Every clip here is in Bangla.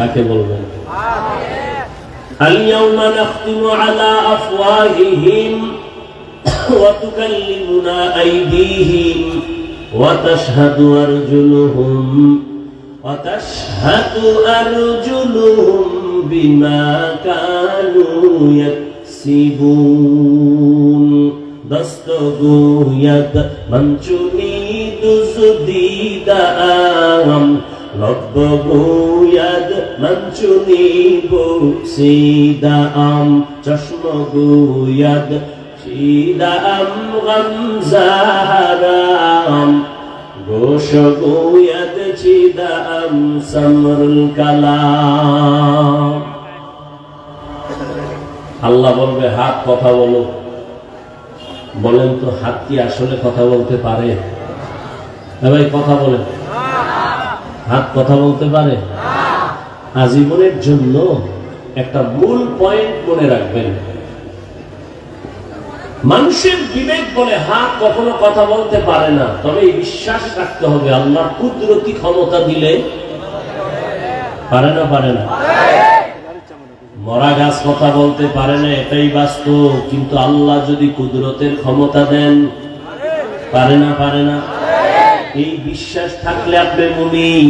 কাকে বলবেন اليوم نختم على أفواههم وتكلمنا أيديهم وتشهد أرجلهم وتشهد أرجلهم بما كانوا يكسبون দস্তগোয়ত মঞ্চুনি বসিদাম চশমগোয়দ সিদাম গমজাহারাম গোশগোয়দ চিদাম সমরুল কালাম। আল্লাহ বলবে, হাত কথা বলো। বলেন তো, হাত কি আসলে কথা বলতে পারে? কথা বলেন। হাত কথা বলতে পারে? আজীবনের জন্য একটা মূল পয়েন্ট মনে রাখবেন। মানুষের বিবেক বলে হাত কখনো কথা বলতে পারে না, তবে বিশ্বাস রাখতে হবে, আল্লাহ কুদরতি ক্ষমতা দিলে পারে না পারে না। মরা গাছ কথা বলতে পারে না, এটাই বাস্তব, কিন্তু আল্লাহ যদি কুদরতের ক্ষমতা দেন, পারে না পারে না। এই বিশ্বাস থাকলে আপনি মুমিন,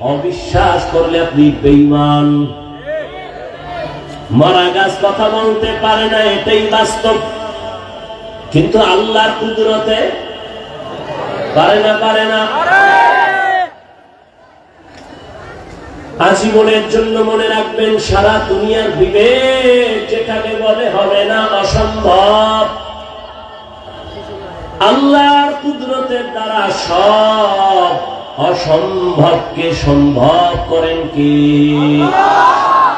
অবিশ্বাস করলে আপনি বেঈমান। মরা গাছ কথা বলতে পারে না, এটাই বাস্তব। কিন্তু আল্লাহর কুদরতে পারে না পারে না। আজীবনের জন্য মনে রাখবেন, সারা দুনিয়ার বিবেক যেখানে বলে হবে না, অসম্ভব। আল্লাহর কুদরতের দ্বারা সব অসম্ভবকে সম্ভব করেন কি?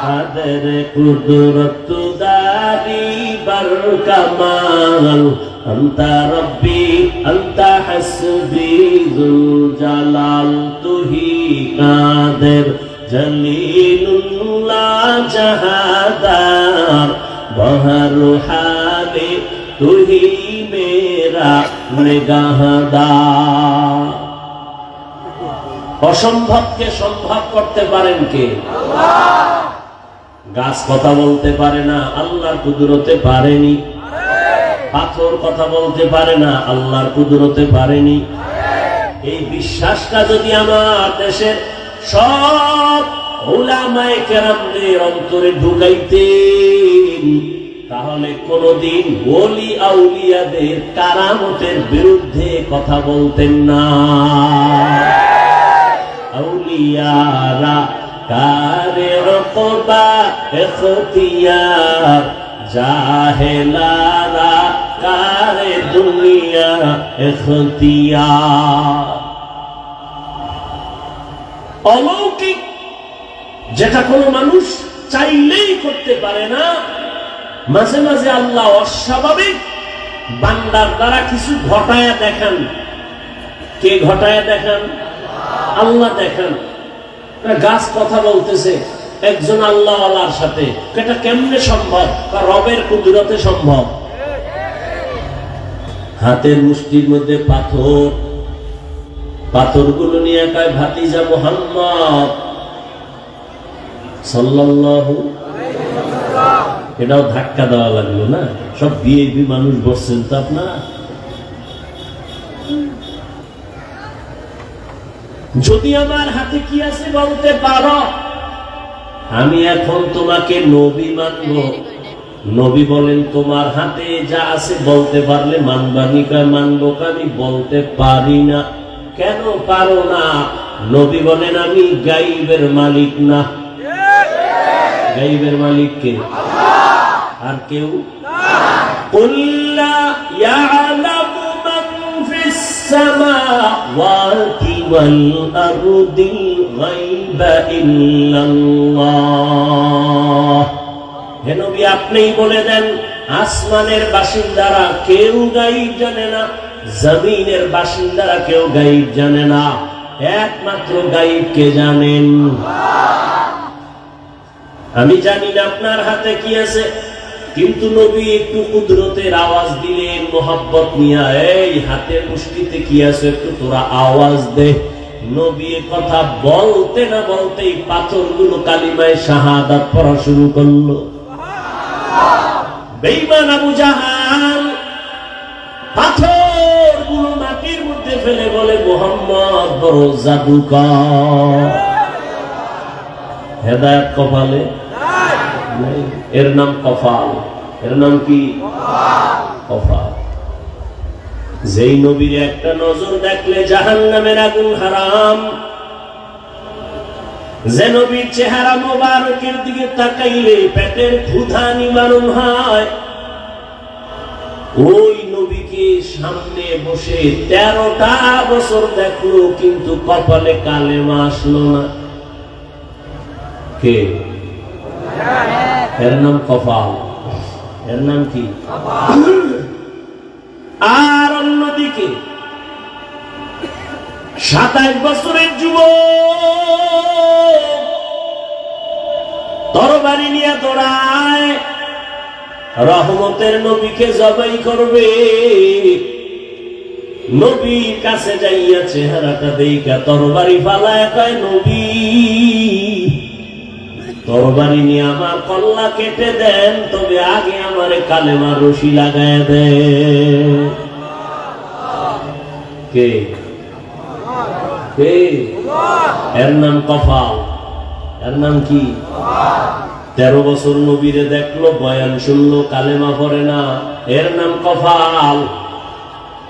তাদের কুদরত দারি বার কামাল আন্তা রব্বি, আন্তা হাসবি জালাল তুহি কাদের জলিলুল্লাহ জাহাদার। বহর হালে তুহি মেরা অসম্ভবকে সম্ভব করতে পারেন কে? গাছ কথা বলতে পারে না আল্লাহর কুদরতে পারেনি। পাথর কথা বলতে পারে না আল্লাহর কুদরতে পারেনি। এই বিশ্বাসটা যদি আমার দেশের সব ওলামায়ে কেরামদের অন্তরে ঢুকাইতেন তাহলে কোনদিন ওলি আউলিয়াদের কারামতের বিরুদ্ধে কথা বলতেন না। আউলিয়ারা কারে রকবা এখতিয়ার, জাহেলারা কারে দুনিয়া এখতিয়ার। অলৌকিক যেটা কোনো মানুষ চাইলেই করতে পারে না মাঝে মাঝে আল্লাহ অস্বাভাবিক বান্দার দ্বারা কিছু ঘটায় দেখান। কে ঘটায় দেখান? আল্লাহ দেখান। গাছ কথা বলতেছে, একজন আল্লাহ আল্লাহর সাথে। এটা কেমনে সম্ভব বা রবের কুদরতে সম্ভব? হাতের মুষ্টির মধ্যে পাথর। পাথরগুলো নিয়ে একাই ভাতিজা মোহাম্মদ সাল্লাল্লাহু এটাও ধাক্কা দেওয়া লাগল না? সব বিএপি মানুষ বসছেন তো আপনারা? যদি আমার হাতে কি আছে বলতে পারো? আমি এখন তোমাকে নবী মানব। নবী বলেন তোমার হাতে যা আছে বলতে পারলে মানবানি কয় মানবো আমি বলতে পারি না। কেন পারো না? নবী বলেন আমি গাইবের মালিক না। গাইবের মালিক কে? আর কেউ? উল্লা ইয়ালামু আপনিই বলে দেন, আসমানের বাসিন্দারা কেউ গাইব জানে না, জমিনের বাসিন্দারা কেউ গাইব জানে না। একমাত্র গাইব কে জানেন? আমি জানি না আপনার হাতে কি আছে। কিন্তু নবী একটু কুদরতের আওয়াজ দিলেন, মোহাব্বত নিয়া, এই হাতের মুষ্টিতে কি আছে একটু তোরা আওয়াজ দে নবী কথা বলতে না বলতেই পাথরগুলো কালিমায় শাহাদাত পড়া শুরু করল বেইমান আবু জাহাল পাথরগুলো মাটির মধ্যে ফেলে বলে, মোহাম্মদ বড় জাদুকর হেদায়ত কপালে। এর নাম কফাল। এর নাম কি? কফাল। যেই নবীর একটা নজর দেখলে জাহান নামের আগুন হারাম। যে নবীর চেহারা মোবারকের দিকে তাকাইলে পেটের ক্ষুধা নিবারণ হয়। ওই নবীকে সামনে বসে তেরোটা বছর দেখল কিন্তু কপালে কালেমা আসলো না। কে? এর নাম কপাল এর নাম কি? আর অন্যদিকে, সাতাইশ বছরের যুব তরবারি নিয়ে দৌড়ায়, রহমতের নবীকে জবাই করবে। নবীর কাছে যাইয়া চেহারাটা দেইকা তরবারি ফালায় কয়, নবী তরবারি নিয়ে আমার কল্লা কেটে দেন, তবে আগে আমারে কালেমা রশি লাগায় দেন। কে? কে? এর নাম কফাল এর নাম কি? তেরো বছর নবীরে দেখল, বয়ান শুনলো, কালেমা পড়ে না। এর নাম কফাল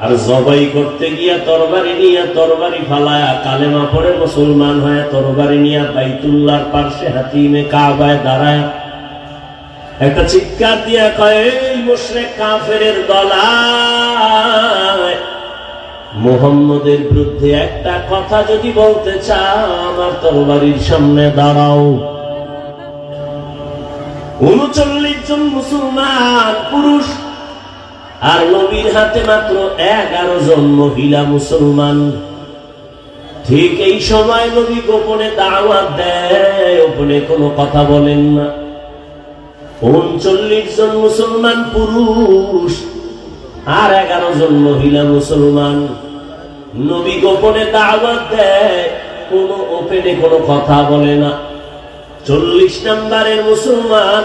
আর জবাই করতে গিয়া তরবারি নিয়ে তরবারি ফালায়া কালেমা পড়ে মুসলমান হয়ে তরবারি নিয়ে বাইতুল্লাহর পার্শ্বে হাতিমে কাবায় দাঁড়ায়। একটা চিৎকার দিয়া কয়, এই মুশরিক কাফেরের দলায় মুহাম্মদের বিরুদ্ধে একটা কথা যদি বলতে চাও, আমার তরবারির সামনে দাঁড়াও। উনচল্লিশ জন মুসলমান, পুরুষ আর নবীর হাতে মাত্র এগারো জন মহিলা মুসলমান। ঠিক এই সময় নবী গোপনে দাওয়াত দেয় ওপনে কোনো কথা বলেন না। উনচল্লিশ জন মুসলমান পুরুষ আর এগারো জন মহিলা মুসলমান। নবী গোপনে দাওয়াত দেয়, কোনো ওপেনে কোনো কথা বলে না। চল্লিশ নম্বরের মুসলমান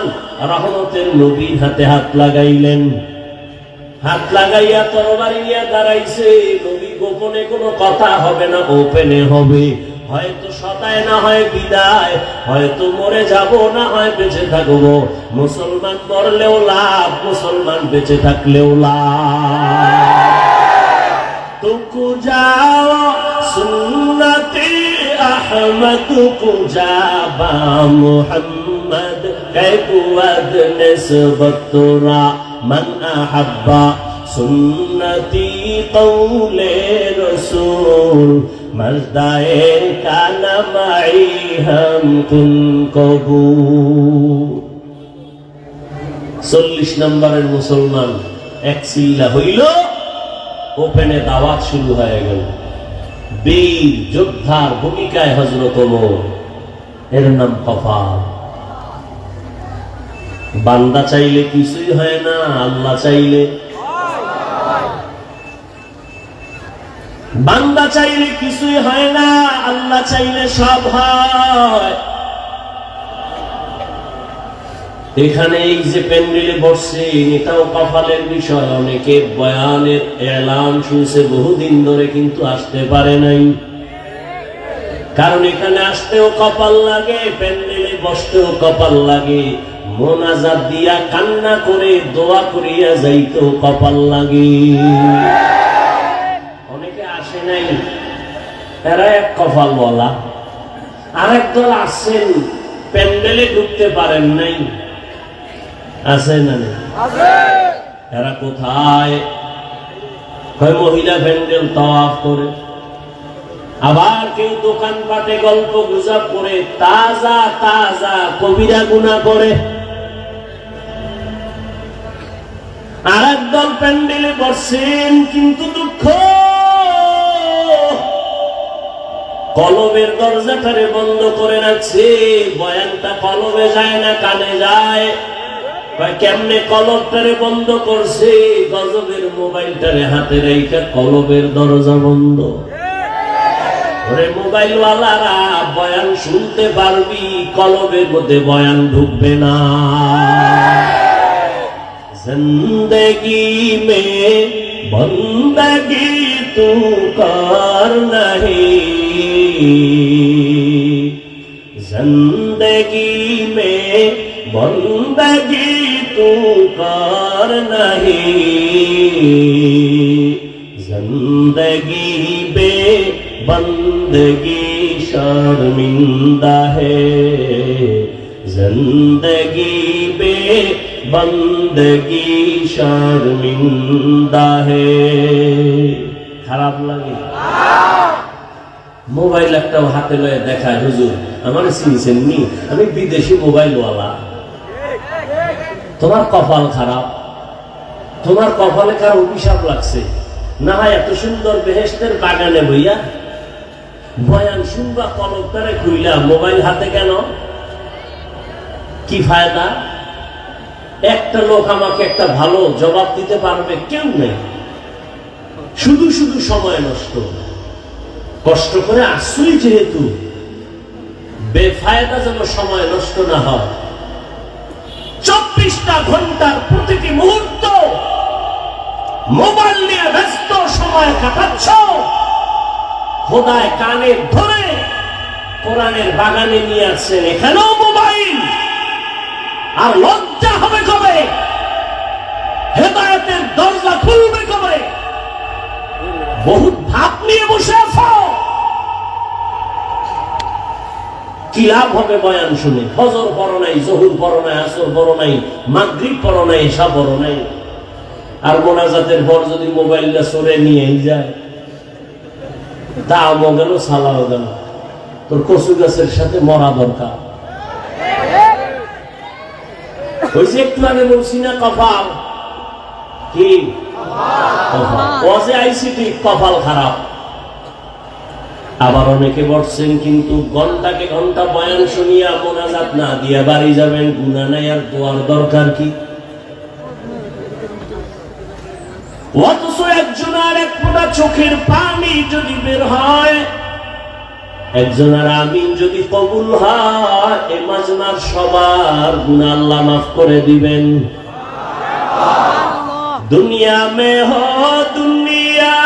রহমতের নবীর হাতে হাত লাগাইলেন। হাত লাগাইয়া তরবারি নিয়ে দাঁড়াইছে। নবী গোপনে কোনো কথা হবে না ওপেনে হবে। হয়তো সদায় না হয় বিদায়, হয়তো মরে যাব না হয় বেঁচে থাকব। মুসলমান মরলেও লাভ, মুসলমান বেঁচে থাকলেও লাভ। তুকু যাও, সুন্নতি আহমদ কুজাবা মোহাম্মদ من أحب سنتي قول رسول مزدائن كان معي هم كن قبول চল্লিশ নম্বরের মুসলমান, এক চিল্লা হইল, ওপেনে দাওয়াত শুরু হয়ে গেল। বীর, যোদ্ধার ভূমিকায় হজরত এর নাম কপাল বান্দা চাইলে কিছুই হয় না, আল্লাহ চাইলে। বান্দা চাইলে কিছুই হয় না, আল্লাহ চাইলে সব হয়। এখানে এই যে প্যান্ডেলে বসছে এটাও কপালের বিষয়, অনেকে বয়ানের এলান শুনছে, বহুদিন ধরে কিন্তু আসতে পারে নাই। কারণ এখানে আসতেও কপাল লাগে, প্যান্ডেলে বসতেও কপাল লাগে। মোনাজাত দিয়া কান্না করে, দোয়া করিয়া যাইতেও কপাল লাগে। অনেকে আসে নাই, এরা এক কপাল বলা। আরেক দল আসছেন প্যান্ডেলে ঢুকতে পারেন নাই। আছে না? এরা কোথায়? হয় মহিলা প্যান্ডেল তওয়াফ করে। আবার কেউ দোকান পাটে গল্প গুজব করে, তাজা তাজা কবিরা গুণা করে। আর একদল প্যান্ডেলে বসছেন, কিন্তু দুঃখ। কলমের দরজাটারে বন্ধ করে রাখছে। বয়ানটা কলমে যায় না, কানে যায়। কেমনে কলমটারে বন্ধ করছে? গজবের মোবাইলটারে হাতে রেখে কলমের দরজা বন্ধ। মোবাইলওয়ালারা, বয়ান শুনতে পারবি কলবের মধ্যে বয়ান ঢুকবে না। زندگی में بندگی تو कार نہیں زندگی में بندگی تو कार نہیں زندگی बे बंदगी شرمندہ ہے زندگی बे বন্দি শর্মিন্দা হে। খারাপ লাগে? মোবাইল একটা হাতে লয়ে দেখায়, হুজুর। আমার শুনছেন নি? আমি বিদেশি মোবাইলওয়ালা। তোমার কপাল খারাপ। তোমার কপালে কার অভিশাপ লাগছে। না হয় এত সুন্দর বেহেস্তের বাগানে বইয়া বয়ান শুনবা কলকাতারে খুইলা, মোবাইল হাতে কেন? কি ফায়দা? একটা লোক আমাকে একটা ভালো জবাব দিতে পারবে কেউ নেই শুধু শুধু সময় নষ্ট। কষ্ট করে আসছই যেহেতু, বেফায়দা যেন সময় নষ্ট না হয়। চব্বিশটা ঘণ্টার প্রতিটি মুহূর্ত মোবাইল নিয়ে ব্যস্ত সময় কাটাচ্ছ। খোদায় কানে ধরে কোরআনের বাগানে নিয়ে আসছেন এখানেও মোবাইল। আর লজ্জা হবে কবে? হেদায়তের দরজা খুলবে কবে? বহুত ভাব নিয়ে বসে আছো? কি লাভ হবে বয়ান শুনে? ফজর পড়ো নাই, জহুর পড়ো নাই, আসর পড়ো নাই, মাগরিব পড়ো নাই এসা পড়ো নাই। আর মোনাজাতের পর যদি মোবাইলটা সরে নিয়ে যায় দামও গেল সালাও গেল তোর কচু গাছের সাথে মরা দরকার। যে একটু আগে বলছি না কপাল। কি? অজে আইসিটি কপাল খারাপ। আবার অনেকে বসছেন কিন্তু ঘন্টাকে ঘণ্টা বয়ান শুনিয়া মোনাজাত না দিয়া বাড়ি যাবেন গুনা নাই আর দোয়ার দরকার কি? অথচ একজনের এক ফোঁটা চোখের পানি যদি বের হয় একজনের আমিন যদি কবুল হয়, এ মাজমার সবার গুণ আল্লাহ মাফ করে দিবেন। দুনিয়া মে হো দুনিয়া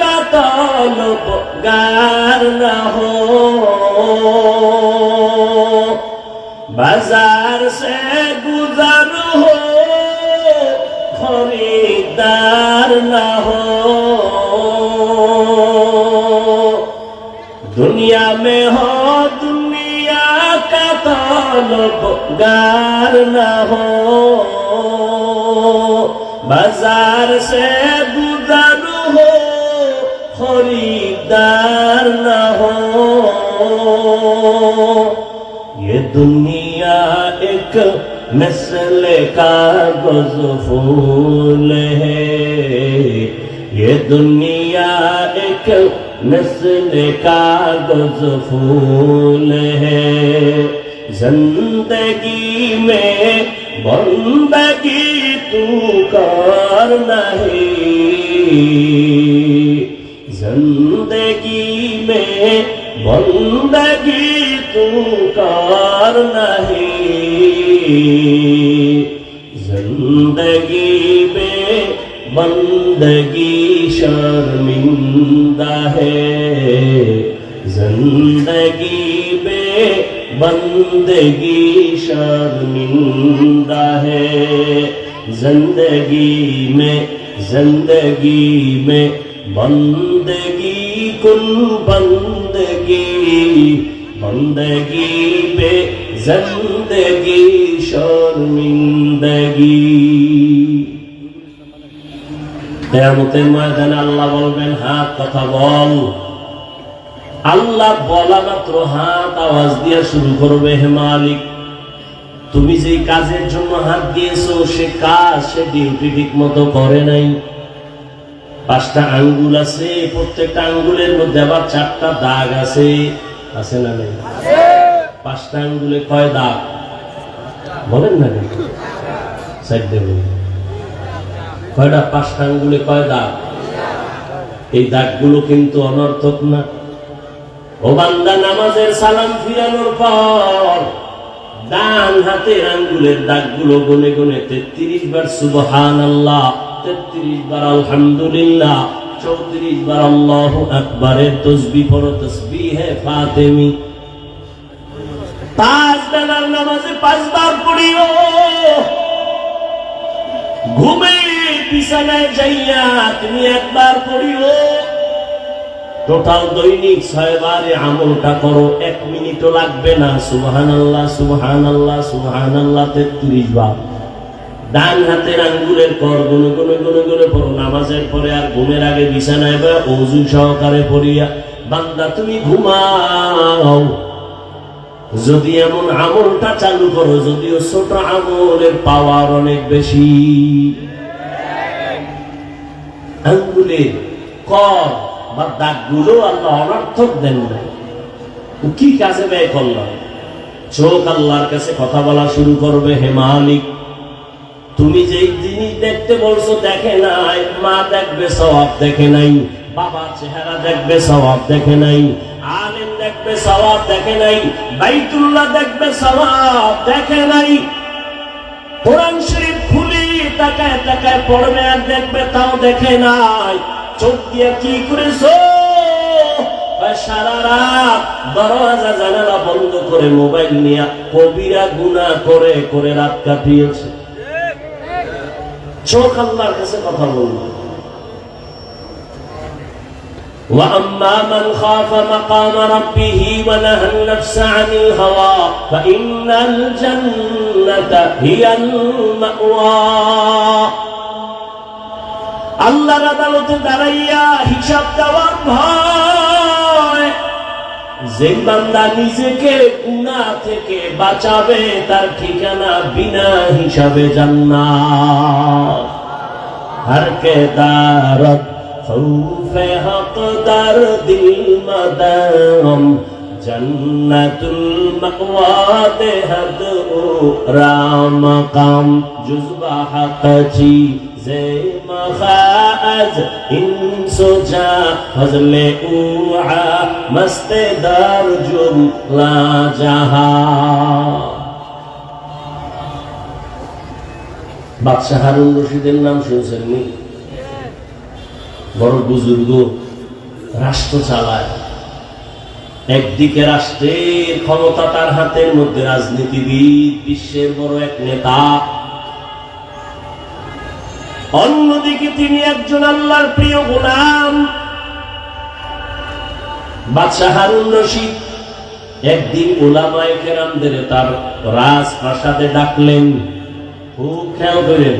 কা তলবগার না হো। বাজার সে গুজার হো খরিদার না হো। दुनिया में हो, दुनिया का तलबगार न हो। बाज़ार से गुजर हो, खरीदार न हो। ये दुनिया एक मिसल कागज़ फूल है। ये दुनिया एक मिसल कागज फूल है जिंदगी में बंदगी तू कर नहीं जिंदगी में बंदगी तू कर नहीं जिंदगी में बंदगी शर्मिंदा है। ज़िंदगी में बंदगी शर्मिंदा है। ज़िंदगी में ज़िंदगी में बंदगी, कुल बंदगी। बंदगी पे ज़िंदगी शर्मिंदगी। কেয়ামতের ময়দানে আল্লাহ বলবেন হাত কথা বল। আল্লাহ বলা মাত্র, হাত আওয়াজ দিয়ে শুরু করবে হে মালিক। তুমি যে কাজের জন্য হাত দিয়েছ, সে কাজ সে ডিউটি ঠিক মতো করে নাই। পাঁচটা আঙ্গুল আছে, প্রত্যেকটা আঙ্গুলের মধ্যে আবার চারটা দাগ আছে। আছে না নেই? পাঁচটা আঙ্গুলে কয় দাগ? বলেন না সাইড দেবেন কয়টা পাঁচটা আঙ্গুলে কয় দাগ? এই দাগগুলো কিন্তু অনর্থক না। ও বান্দা, নামাজের সালাম ফিরানোর পর ডান হাতের আঙ্গুলের দাগগুলো গনে গনে তেত্রিশ বার সুবহান আল্লাহ তেত্রিশ বার আলহামদুলিল্লাহ, চৌত্রিশ বার আল্লাহ আকবরের তসবি পড়ো, তসবি হে ফাতেমি। পাঁচ বেলার নামাজে পাঁচবার পড়িও। ঘুমে বিছানায় যাইয়া তুমি একবার পড়িও। টোটাল দৈনিক আমলটা করো, এক মিনিটও লাগবে না। আল্লাহ আল্লাহ আল্লাহ তেত্রিশ বার। ডান হাতের আঙ্গুলের কর গুনে গুনে গুনে গুনে পড়ো। নামাজের পরে আর ঘুমের আগে বিছানায় বা অজু সহকারে পড়িয়া বান্দা তুমি ঘুমাও। যদি এমন আমলটা চালু করো, যদিও ছোট আমলের পাওয়ার অনেক বেশি। আঙ্গুলের কর বা দাগগুলো আল্লাহ কি ব্যয় আল্লাহর কাছে কথা বলা শুরু করবে, হে মালিক, তুমি যেই জিনিস দেখতে বলছো দেখে মা দেখবে সবাব দেখে নাই, বাবার চেহারা দেখবে সবাব দেখে নাই দেখবে সবাব দেখে নাই। বাইতুল্লাহ দেখবে সবাব দেখে নাই। কোরআন শরীফ খুলি, তাকায় তাকায় পড়বে আর দেখবে তাও দেখে নাই। চোখ দিয়ে কি করেছ? সারা রাত দরজা জানালা বন্ধ করে মোবাইল নিয়ে কবিরা গুণা করে করে রাত কাটিয়েছে। চোখ আল্লাহর কাছে কথা বলব। وأما من خاف مقام ربه ونهى النفس عن الهوى فإن الجنة هي المأوى আল্লাহর আদালতে দাঁড়াইয়া হিসাব দেওয়ার ভয়। যে বান্দা নিজেকে গুণা থেকে বাঁচাবে, তার ঠিকানা বিনা হিসাবে জান্নাত। হর কে দারত خوف حق در دل مدام جنت المقوات حد او را مقام جزب حق چیز مخاز ان سجا فضل اوعا مست دار جملا جہاں বাদশাহ হারুন রশিদের নাম শুনছেন নি বড় বুজুর্গ রাষ্ট্র চালায়। একদিকে রাষ্ট্রের ক্ষমতা তার হাতের মধ্যে, রাজনীতিবিদ বিশ্বের বড় এক নেতা। অন্যদিকে তিনি একজন আল্লাহর প্রিয় গোলাম। বাদশাহ হারুন রশিদ একদিন ওলামায়ে কেরামদের তার রাজপ্রাসাদে ডাকলেন, খুব খেয়াল করেন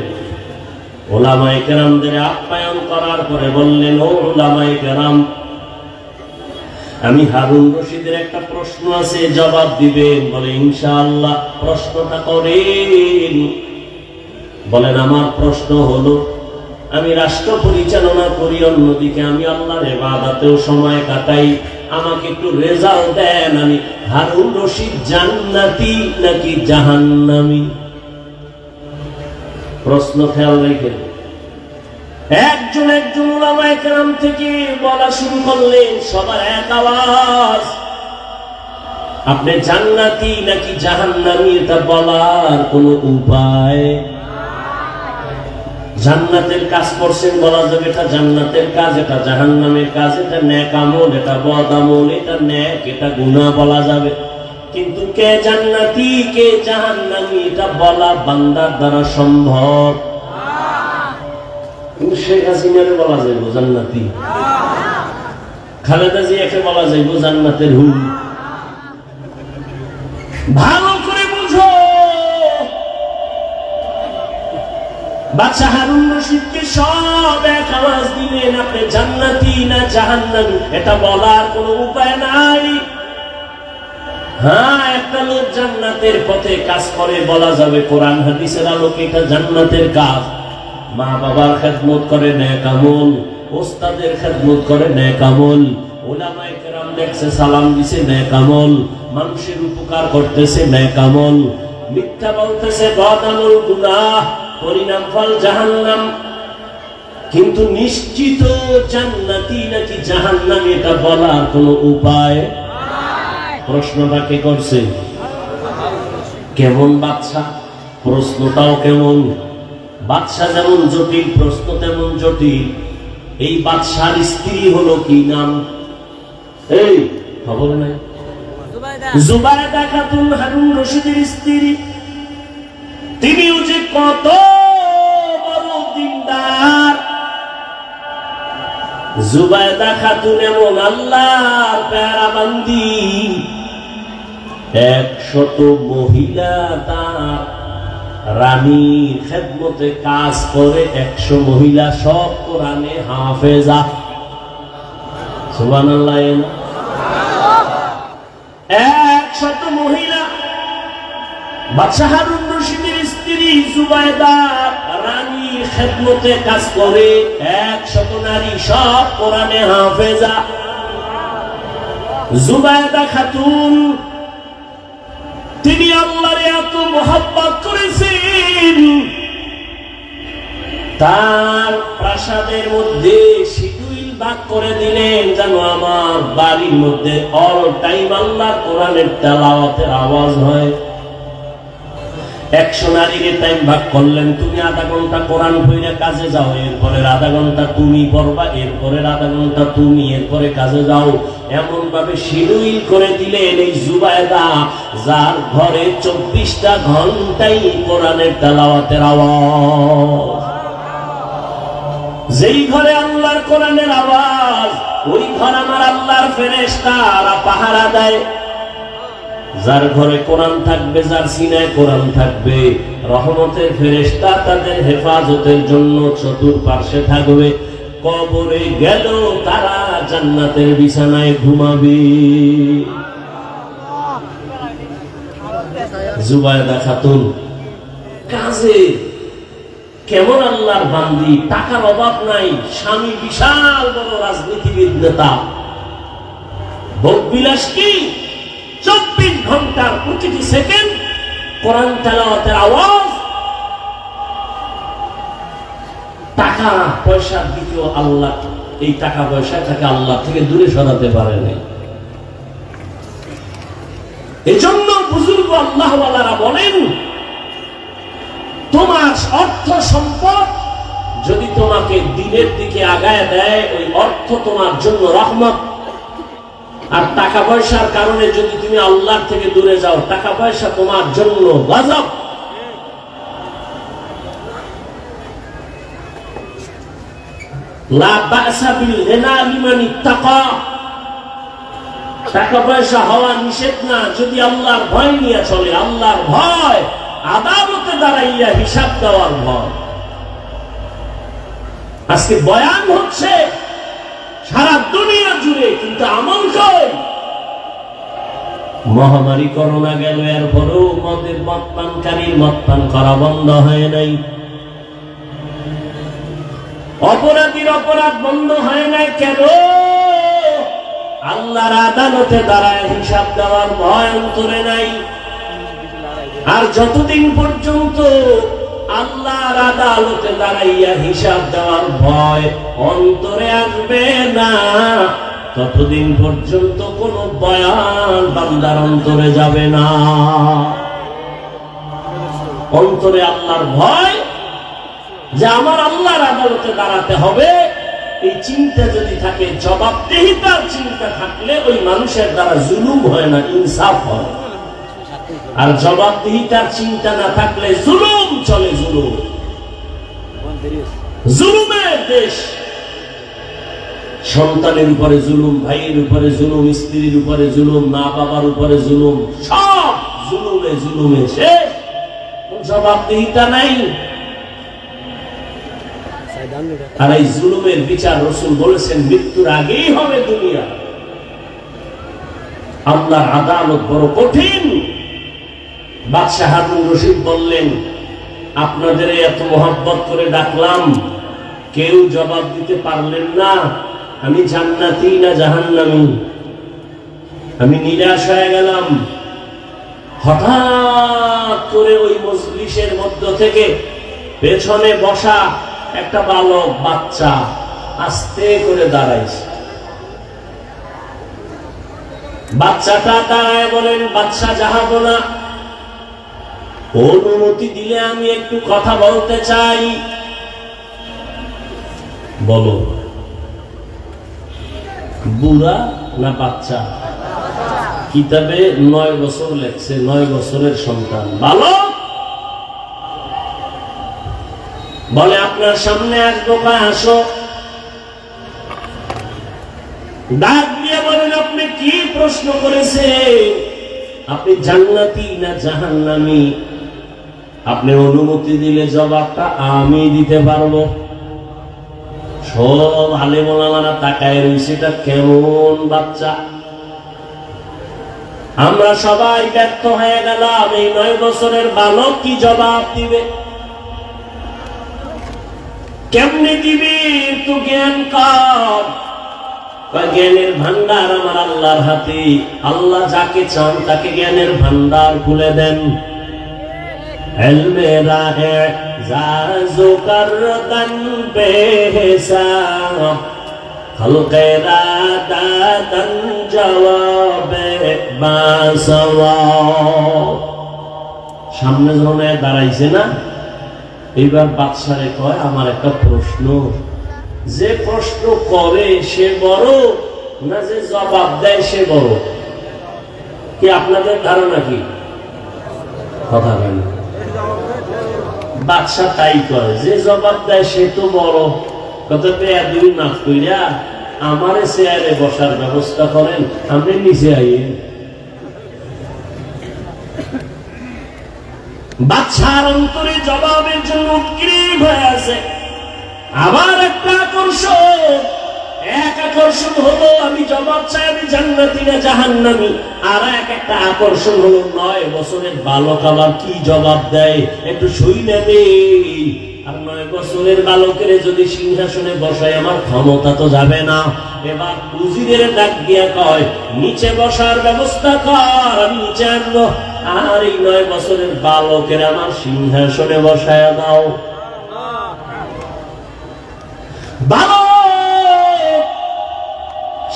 ওলামাই কেরামদের আপ্যায়ন করার পরে বললেন, ও ওলামাই কেরাম, আমি হারুন রশিদের একটা প্রশ্ন আছে, জবাব দিবেন। বলে, ইনশাআল্লাহ, প্রশ্নটা করেন। বলেন, আমার প্রশ্ন হলো, আমি রাষ্ট্র পরিচালনা করি, অন্যদিকে আমি আল্লাহর এবাদাতেও সময় কাটাই। আমাকে একটু রেজাল্ট দেন, আমি হারুন রশিদ জান্নাতি নাকি জাহান্নামী? প্রশ্ন খেয়াল রেখে একজন একজন ওলামায়ে থেকে বলা শুরু করলেন, সবার এক আওয়াজ। আপনি জান্নাতি নাকি জাহান্নামী এটা বলার কোন উপায়? জান্নাতের কাজ করছেন বলা যাবে, এটা জান্নাতের কাজ, এটা জাহান্নামের কাজ, এটা ন্যাক আমল, এটা বদ আমল, এটা ন্যাক, এটা গুনাহ বলা যাবে। কিন্তু কে জান্নাতি, কে জাহান্নামী, এটা বলা বান্দার দ্বারা সম্ভব। শেখ বলা যাইব জান্নাতি। খালেদা বলা যাইব জান্নাতের ভালো করে বুঝো। বাচ্চা হারুন রশিদকে সব এক আওয়াজ আপনি জান্নাতি না জাহান্নামী? এটা বলার কোনো উপায় নাই। হ্যাঁ একটা লোক জান্নাতের পথে কাজ করে, বলা যাবে কোরআন, হাদিসের আলোকে এটা জান্নাতের কাজ। মা বাবার খেদমত করে ন্যাক আমল। ওস্তাদের খেদমত করে ন্যাক আমল। ওলামায়ে কেরাম দেখছে, সালাম দিছে ন্যাক আমল। মানুষের উপকার করতেছে ন্যাক আমল। মিথ্যা বলতেছে বদ আমল গুনাহ, পরিণাম ফল জাহান্নাম। কিন্তু নিশ্চিত জান্নাতি নাকি জাহান্নাম, এটা বলার কোনো উপায় প্রশ্নটা কে করছে কেমন বাচ্চা? প্রশ্নটাও কেমন? বাচ্চা যেমন জটিল প্রশ্ন তেমন জটিল। এই বাদশার স্ত্রী হলো কি নাম? এই খবর নাই। জুবায়দা খাতুন হারুন রশিদের স্ত্রী। তিনিও যে কত বড় দিনদার। জুবায়দা খাতুন এমন আল্লাহর প্যারা বান্দি একশত মহিলা তার রানীর খেদমতে কাজ করে, একশো মহিলা সব কোরআনে হাফেজা। সুবান একশত মহিলা, বাদশাহ হারুন রশিদের স্ত্রী জুবায়দা রানীর খেদমতে কাজ করে একশত নারী সব কোরআনে হাফেজা। জুবায়দা খাতুন, তিনি আল্লাহর এত মোহাব্বত করেছেন। তার প্রাসাদের মধ্যে শিডুইল ভাগ করে দিলেন যেন আমার বাড়ির মধ্যে অল টাইম আল্লাহ কোরআনের তেলাওয়াতের আওয়াজ হয়। একশো নারীর টাইম ভাগ করলেন, তুমি আধা ঘণ্টা কোরআন বইরে কাজে যাও, এরপরে আধা ঘণ্টা তুমি পড়বা, এরপরে আধা ঘণ্টা তুমি এরপরে কাজে যাও। এমন ভাবে শিডিউল করে দিলেন এই জুবায়দা, যার ঘরে চব্বিশটা ঘন্টাই কোরআনের তেলাওয়াতের আওয়াজ। যেই ঘরে আল্লাহর কোরআনের আওয়াজ, ওই ঘর আমার আল্লাহর ফেরেশতারা পাহারা দেয়। যার ঘরে কোরআন থাকবে, যার সিনায় কোরআন থাকবে, রহমতের ফেরেশতা তাদের হেফাজতের জন্য চতুর্পার্শ্বে থাকবে। কবরে গেল তারা জান্নাতের বিছানায় ঘুমাবে। জুবায়দা খাতুন, কাজে কেমন আল্লাহর বান্দি? টাকার অভাব নাই, স্বামী বিশাল বড় রাজনীতিবিদ নেতা। ভোগ বিলাস কি? চব্বিশ ঘণ্টার প্রতিটি সেকেন্ড কোরআন তেলাওয়াতের আওয়াজ। টাকা পয়সার দিকেও আল্লাহ। এই টাকা, পয়সা তাকে আল্লাহ থেকে দূরে সরাতে পারে নাই। এজন্য বুজুর্গ আল্লাহওয়ালারা বলেন, তোমার অর্থ সম্পদ যদি তোমাকে দিনের দিকে আগায় দেয়, ওই অর্থ তোমার জন্য রহমত। আর টাকা পয়সার কারণে যদি তুমি আল্লাহর থেকে দূরে যাও, টাকা পয়সা তোমার জন্য গজব। হওয়া নিষেধ না, যদি ভয় নিয়ে চলে ভয়, আদালতে দাঁড়াইয়া হিসাব ভয়। আজকে বয়ান হচ্ছে সারা দুনিয়া জুড়ে কিন্তু আমল কই মহামারী করোনা গেল, এরপরেও মদের মদ পানকারীর মদ পান করা বন্ধ হয় নাই। অপরাধীর অপরাধ বন্ধ হয় নাই কেন? আল্লাহর আদালতে দাঁড়ায় হিসাব দেওয়ার ভয় অন্তরে নাই। আর যতদিন পর্যন্ত আল্লাহর আদালতে দাঁড়াইয়া হিসাব দেওয়ার ভয় অন্তরে আসবে না। ততদিন পর্যন্ত কোন বয়ান বান্দার অন্তরে যাবে না। অন্তরে আল্লাহর ভয় যে আমার আল্লাহর আদালতে দাঁড়াতে হবে, এই চিন্তা যদি থাকে, জবাবদেহিতার চিন্তা থাকলে ওই মানুষের দ্বারা জুলুম হয় না, ইনসাফ হয়। আর জবাবদিহিতার চিন্তা না থাকলে জুলুম চলে জুলুম। জুলুমের দেশ। সন্তানের উপরে জুলুম, ভাইয়ের উপরে জুলুম, স্ত্রীর উপরে জুলুম মা বাবার উপরে জুলুম, সব জুলুমে জুলুমে শেষ। জবাবদিহিতা নাই। আর এই জুলুমের বিচার রসুল বলেছেন, মৃত্যুর আগেই হবে দুনিয়া। আল্লাহর আদালত বড় কঠিন। বাদশাহ হারুন রশিদ বললেন, আপনাদের এত মহব্বত করে ডাকলাম, কেউ জবাব দিতে পারলেন না। আমি জান্নাতি না জাহান্নামি? আমি নিরাশ হয়ে গেলাম। হঠাৎ করে ওই মজলিসের মধ্য থেকে পেছনে বসা একটা বালক বাচ্চা আস্তে করে দাঁড়াইছে। বাচ্চাটা দাঁড়ায় বলেন বাচ্চা যাহাবো না অনুমতি দিলে আমি একটু কথা বলতে চাই। বলো। বুড়া না বাচ্চা? কিতাবে নয় বছর লেখছে, নয় বছরের সন্তান। ভালো বলে, আপনার সামনে আসব বা আসো। ডাক দিয়ে বলেন, আপনি কি প্রশ্ন করেছে আপনি জান্নাতি না জাহান্নামি? আপনি অনুমতি দিলে জবাবটা আমি দিতে পারব। সব আলে মোলামারা তাকায় রয়েছে, এটা কেমন বাচ্চা? আমরা সবাই ব্যর্থ হয়ে গেলাম, এই নয় বছরের বালক কি জবাব দিবে? কেমনে দিবি তো জ্ঞান কর। জ্ঞানের ভান্ডার আমার আল্লাহর হাতে। আল্লাহ যাকে চান তাকে জ্ঞানের ভান্ডার খুলে দেন। علم رائع زاز کردن بے حساب সামনে যখন দাঁড়াইছে না, এইবার বাদশারে কয়, আমার একটা প্রশ্ন। যে প্রশ্ন করে সে বড় না যে জবাব দেয় সে বড়? কি আপনাদের ধারণা কি? কথা বলেন। বাদশা তাই করে যে জবাব দেয় সে তো বড়। কত পেয়া দুই মাফ কইরা আমারে চেয়ারে বসার ব্যবস্থা করেন আপনি নিচে আইয়েন বাচ্চার অন্তরে জবাবের জন্য উৎগ্রীব হয়ে আছে। আবার একটা আকর্ষণ, এক আকর্ষণ হলো জাহান্নামি? আর এক একটা আকর্ষণ হলো, নয় বছরের বালক আবার কি জবাব দেয়? একটু সই নেবে আর নয় বছরের বালকের যদি সিংহাসনে বসায়, আমার ক্ষমতা তো যাবে না। এবার উজিরের ডাক দিয়া কয়, নিচে বসার ব্যবস্থা কর, আমি নিচে আনব। আর এই নয় বছরের বালকের আমার সিংহাসনে বসায় দাও। বালক!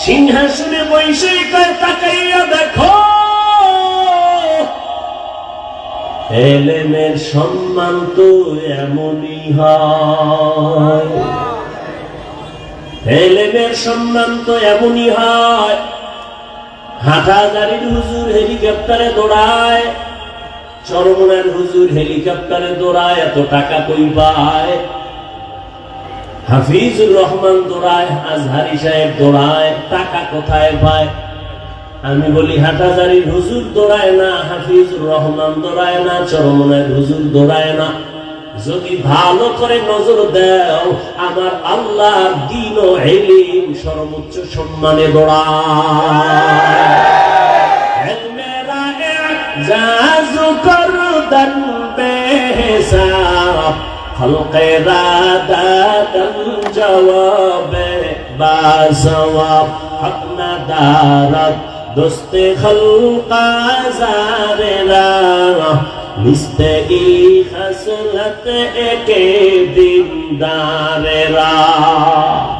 সিংহাসনে কয় তাকাইয়া দেখো। এলেমের সম্মান তো এমনই হয়। এলেমের সম্মান তো এমনই হয়। হাটাজারির হুজুর হেলিকপ্টারে দৌড়ায়। চরমনার হুজুর হেলিকপ্টারে দৌড়ায়, এত টাকা কই পায়? হাফিজুর রহমান দোড়ায় আজহারি সাহেব দোড়ায় টাকা কোথায় পায়? আমি বলি, হাটাজারির হুজুর দোড়ায় না, হাফিজুর রহমান দোড়ায় না চরমনের হুজুর দোড়ায় না। যদি ভালো করে নজর দেও, আমার আল্লাহ দিন সর্বোচ্চ সম্মানে দোড়ায় জাজু কর হালকে রাদাতন জবাবে বাসওয়াব হক নাদারত দোস্তে খলকা জারে রাহ লিস্তে ই খসলত একে দিনদারে রাহ